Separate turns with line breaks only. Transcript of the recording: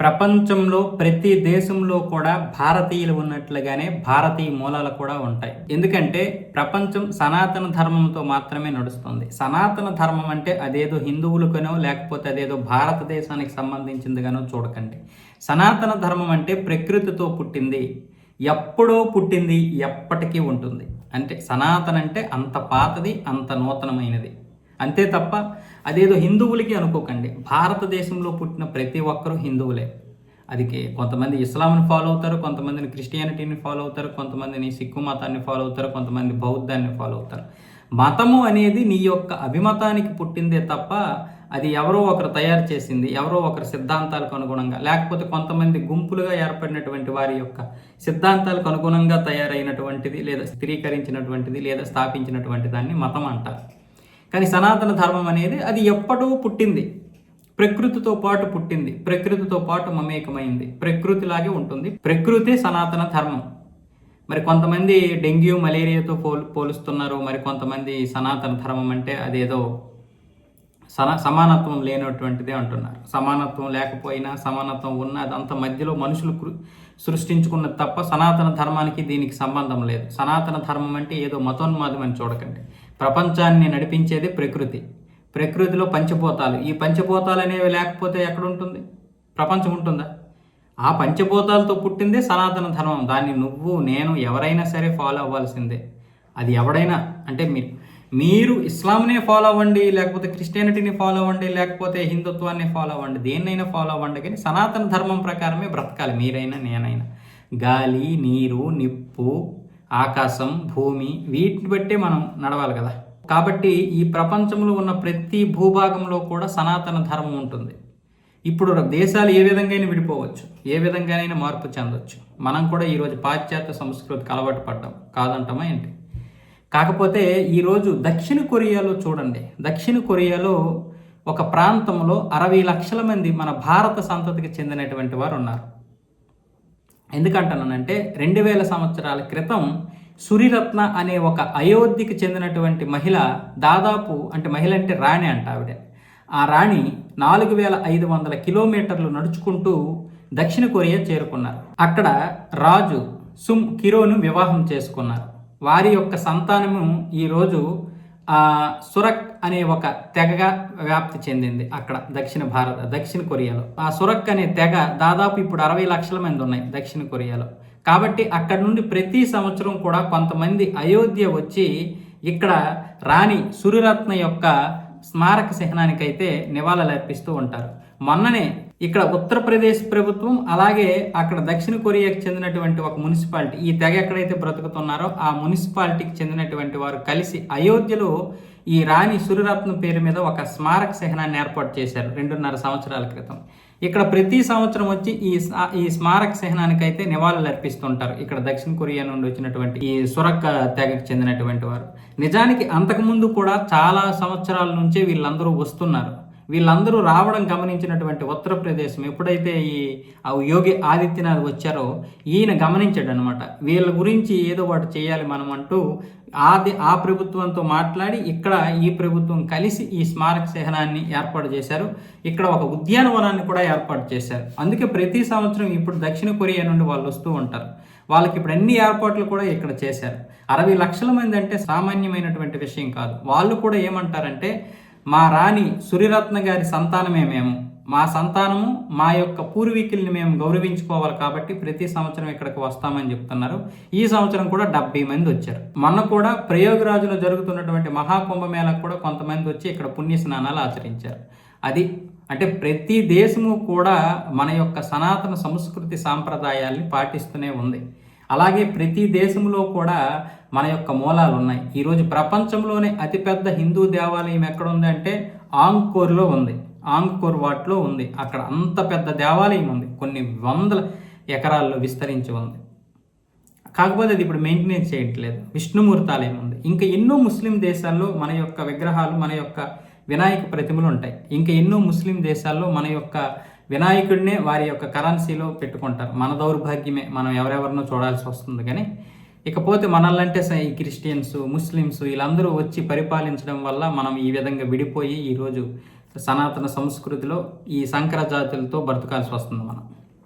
ప్రపంచంలో ప్రతి దేశంలో కూడా భారతీయులు ఉన్నట్లుగానే భారతీయ మూలాలు కూడా ఉంటాయి. ఎందుకంటే ప్రపంచం సనాతన ధర్మంతో మాత్రమే నడుస్తుంది. సనాతన ధర్మం అంటే అదేదో హిందువులకనో లేకపోతే అదేదో భారతదేశానికి సంబంధించిందిగానో చూడకండి. సనాతన ధర్మం అంటే ప్రకృతితో పుట్టింది. ఎప్పుడో పుట్టింది ఎప్పటికీ ఉంటుంది. అంటే సనాతన అంటే అంత పాతది అంత నూతనమైనది. అంతే తప్ప అదేదో హిందువులకి అనుకోకండి. భారతదేశంలో పుట్టిన ప్రతి ఒక్కరూ హిందువులే. అది కొంతమంది ఇస్లాంని ఫాలో అవుతారు కొంతమందిని క్రిస్టియానిటీని ఫాలో అవుతారు కొంతమందిని సిక్కు మతాన్ని ఫాలో అవుతారు కొంతమంది బౌద్ధాన్ని ఫాలో అవుతారు. మతము అనేది నీ యొక్క అభిమతానికి పుట్టిందే తప్ప అది ఎవరో ఒకరు తయారు చేసింది ఎవరో ఒకరి సిద్ధాంతాలకు అనుగుణంగా లేకపోతే కొంతమంది గుంపులుగా ఏర్పడినటువంటి వారి యొక్క సిద్ధాంతాలకు అనుగుణంగా తయారైనటువంటిది లేదా స్థిరీకరించినటువంటిది లేదా స్థాపించినటువంటి దాన్ని మతం అంటారు. కానీ సనాతన ధర్మం అనేది అది ఎప్పుడూ పుట్టింది. ప్రకృతితో పాటు పుట్టింది. ప్రకృతితో పాటు మమేకమైంది. ప్రకృతిలాగే ఉంటుంది. ప్రకృతి సనాతన ధర్మం. మరి కొంతమంది డెంగ్యూ మలేరియాతో పోల్ పోలుస్తున్నారు. మరి కొంతమంది సనాతన ధర్మం అంటే అదేదో సన సమానత్వం లేనటువంటిదే అంటున్నారు. సమానత్వం లేకపోయినా సమానత్వం ఉన్న అదంతా మధ్యలో మనుషులు సృష్టించుకున్న సృష్టించుకున్నది తప్ప సనాతన ధర్మానికి దీనికి సంబంధం లేదు. సనాతన ధర్మం అంటే ఏదో మతోన్మాదం అని చూడకండి. ప్రపంచాన్ని నడిపించేది ప్రకృతి. ప్రకృతిలో పంచభూతాలు. ఈ పంచభూతాలు అనేవి లేకపోతే ఎక్కడ ఉంటుంది ప్రపంచం ఉంటుందా? ఆ పంచభూతాలతో పుట్టిందే సనాతన ధర్మం. దాన్ని నువ్వు నేను ఎవరైనా సరే ఫాలో అవ్వాల్సిందే. అది ఎవడైనా అంటే మీరు మీరు ఇస్లాంనే ఫాలో అవ్వండి లేకపోతే క్రిస్టియానిటీని ఫాలో అవ్వండి లేకపోతే హిందుత్వాన్ని ఫాలో అవ్వండి దేన్నైనా ఫాలో అవ్వండి కానీ సనాతన ధర్మం ప్రకారమే బ్రతకాలి మీరైనా నేనైనా. గాలి నీరు నిప్పు ఆకాశం భూమి వీటిని బట్టే మనం నడవాలి కదా. కాబట్టి ఈ ప్రపంచంలో ఉన్న ప్రతి భూభాగంలో కూడా సనాతన ధర్మం ఉంటుంది. ఇప్పుడు దేశాలు ఏ విధంగానే విడిపోవచ్చు ఏ విధంగానైనా మార్పు చెందొచ్చు. మనం కూడా ఈరోజు పాశ్చాత్య సంస్కృతికి అలవాటు పడ్డాం కాదంటామా ఏంటి? కాకపోతే ఈరోజు దక్షిణ కొరియాలో చూడండి. దక్షిణ కొరియాలో ఒక ప్రాంతంలో అరవై లక్షల మంది మన భారత సంతతికి చెందినటువంటి వారు ఉన్నారు. ఎందుకంటానంటే రెండు వేల సంవత్సరాల క్రితం సురిరత్న అనే ఒక అయోధ్యకి చెందినటువంటి మహిళ దాదాపు అంటే మహిళ అంటే రాణి అంట ఆవిడ. ఆ రాణి నాలుగు వేల ఐదు వందల కిలోమీటర్లు నడుచుకుంటూ దక్షిణ కొరియా చేరుకున్నారు. అక్కడ రాజు సుమ్ కిరోను వివాహం చేసుకున్నారు. వారి యొక్క సంతానము ఈరోజు సురక్ అనే ఒక తెగగా వ్యాప్తి చెందింది అక్కడ దక్షిణ భారత దక్షిణ కొరియాలో. ఆ సురక్ అనే తెగ దాదాపు ఇప్పుడు అరవై లక్షల మంది ఉన్నాయి దక్షిణ కొరియాలో. కాబట్టి అక్కడ నుండి ప్రతి సంవత్సరం కూడా కొంతమంది అయోధ్య వచ్చి ఇక్కడ రాణి సురిరత్న యొక్క స్మారక చిహ్నానికైతే నివాళులు అర్పిస్తూ ఉంటారు. మొన్ననే ఇక్కడ ఉత్తరప్రదేశ్ ప్రభుత్వం అలాగే అక్కడ దక్షిణ కొరియాకి చెందినటువంటి ఒక మున్సిపాలిటీ ఈ తెగ ఎక్కడైతే బ్రతుకుతున్నారో ఆ మున్సిపాలిటీకి చెందినటువంటి వారు కలిసి అయోధ్యలో ఈ రాణి సురిరత్న పేరు మీద ఒక స్మారక చిహ్నాన్ని ఏర్పాటు చేశారు రెండున్నర సంవత్సరాల క్రితం. ఇక్కడ ప్రతి సంవత్సరం వచ్చి ఈ ఈ స్మారక చిహ్నానికి అయితే నివాళులు అర్పిస్తుంటారు ఇక్కడ దక్షిణ కొరియా నుండి వచ్చినటువంటి ఈ సురక్క తెగకు చెందినటువంటి వారు. నిజానికి అంతకుముందు కూడా చాలా సంవత్సరాల నుంచే వీళ్ళందరూ వస్తున్నారు. వీళ్ళందరూ రావడం గమనించినటువంటి ఉత్తరప్రదేశ్ ఎప్పుడైతే ఈ యోగి ఆదిత్యనాథ్ వచ్చారో ఈయన గమనించాడు అనమాట వీళ్ళ గురించి ఏదో ఒకటి చేయాలి మనం అంటూ ఆది ఆ ప్రభుత్వంతో మాట్లాడి ఇక్కడ ఈ ప్రభుత్వం కలిసి ఈ స్మారక చిహ్నాన్ని ఏర్పాటు చేశారు. ఇక్కడ ఒక ఉద్యానవనాన్ని కూడా ఏర్పాటు చేశారు. అందుకే ప్రతి సంవత్సరం ఇప్పుడు దక్షిణ కొరియా నుండి వాళ్ళు వస్తూ ఉంటారు. వాళ్ళకి ఇప్పుడు అన్ని ఏర్పాట్లు కూడా ఇక్కడ చేశారు. అరవై లక్షల మంది అంటే సామాన్యమైనటువంటి విషయం కాదు. వాళ్ళు కూడా ఏమంటారంటే మా రాణి సురిరత్న గారి సంతానమే మేము. మా సంతానము మా యొక్క పూర్వీకుల్ని మేము గౌరవించుకోవాలి కాబట్టి ప్రతి సంవత్సరం ఇక్కడికి వస్తామని చెప్తున్నారు. ఈ సంవత్సరం కూడా డెబ్బై మంది వచ్చారు. మొన్న కూడా ప్రయోగరాజులో జరుగుతున్నటువంటి మహాకుంభమేళకు కూడా కొంతమంది వచ్చి ఇక్కడ పుణ్య స్నానాలు ఆచరించారు. అది అంటే ప్రతి దేశము కూడా మన యొక్క సనాతన సంస్కృతి సాంప్రదాయాల్ని పాటిస్తూనే ఉంది. అలాగే ప్రతి దేశంలో కూడా మన యొక్క మూలాలు ఉన్నాయి. ఈరోజు ప్రపంచంలోనే అతిపెద్ద హిందూ దేవాలయం ఎక్కడ ఉంది అంటే ఆంగ్కోర్లో ఉంది. ఆంగ్కోర్ వాట్లో ఉంది. అక్కడ అంత పెద్ద దేవాలయం ఉంది. కొన్ని వందల ఎకరాల్లో విస్తరించి ఉంది. కాకపోతే అది ఇప్పుడు మెయింటెనెన్స్ చేయట్లేదు. విష్ణుమూర్తి ఆలయం ఉంది. ఇంకా ఎన్నో ముస్లిం దేశాల్లో మన యొక్క విగ్రహాలు మన యొక్క వినాయక ప్రతిమలు ఉంటాయి. ఇంకా ఎన్నో ముస్లిం దేశాల్లో మన యొక్క వినాయకుడినే వారి యొక్క కరెన్సీలో పెట్టుకుంటారు. మన దౌర్భాగ్యమే. మనం ఎవరెవరినో చూడాల్సి వస్తుంది. కానీ ఇకపోతే మనల్లంటే ఈ క్రిస్టియన్స్ ముస్లిమ్స్ వీళ్ళందరూ వచ్చి పరిపాలించడం వల్ల మనం ఈ విధంగా విడిపోయి ఈరోజు సనాతన సంస్కృతిలో ఈ సంకర జాతులతో బ్రతకాల్సి వస్తుంది మనం.